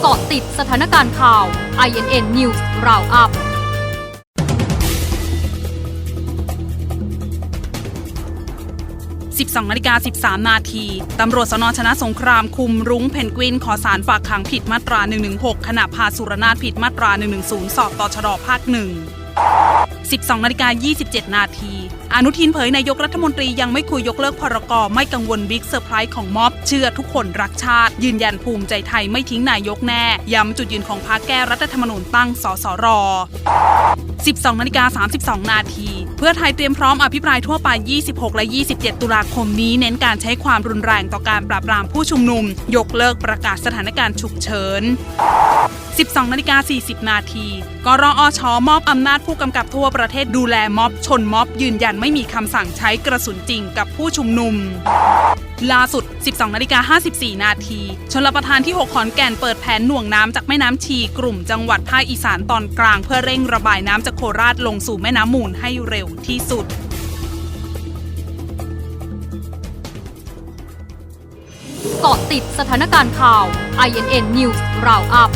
เกาะติดสถานการณ์ข่าว INN News Roundup 12นาฬิกา13 นาที ตำรวจสนชนะสงครามคุมรุ้งเพนกวิน ขอสารฝากขังผิดมาตรา 116 ขณะพาสุรนาถผิดมาตรา 110 สอบต่อชดภาคหนึ่ง 12นาฬิกา27 นาที อนุทินเผยนายกรัฐมนตรียังไม่คุยยกเลิกพรกไม่กังวลบิ๊กเซอร์ไพรส์ของม็อบ เชื่อทุกคนรักชาติ ยืนยันภูมิใจไทยไม่ทิ้งนายกแน่ ย้ำจุดยืนของพรรคแก้รัฐธรรมนูญตั้งสสร12นาฬิกา32 นาที เพื่อไทยเตรียมพร้อมอภิปรายทั่วไป 26 และ 27 ตุลาคมนี้ เน้นการใช้ความรุนแรงต่อการปราบปรามผู้ชุมนุม ยกเลิกประกาศสถานการณ์ฉุกเฉิน 12นาฬิกา40 นาทีกรอชอมอบอำนาจผู้กำกับทั่วประเทศดูแลม็อบชนม็อบยืนยันไม่มีคำสั่งใช้กระสุนจริงกับผู้ชุมนุม ล่าสุด 12นาฬิกา54 นาที ชนรประทานที่ 6 ขอนแก่นเปิดแผนหน่วงน้ำจากแม่น้ำชีกลุ่มจังหวัดภาคอีสานตอนกลาง เพื่อเร่งระบายน้ำจากโคราชลงสู่แม่น้ำมูลให้เร็วที่สุดเกาะติดสถานการณ์ข่าว INN News Roundup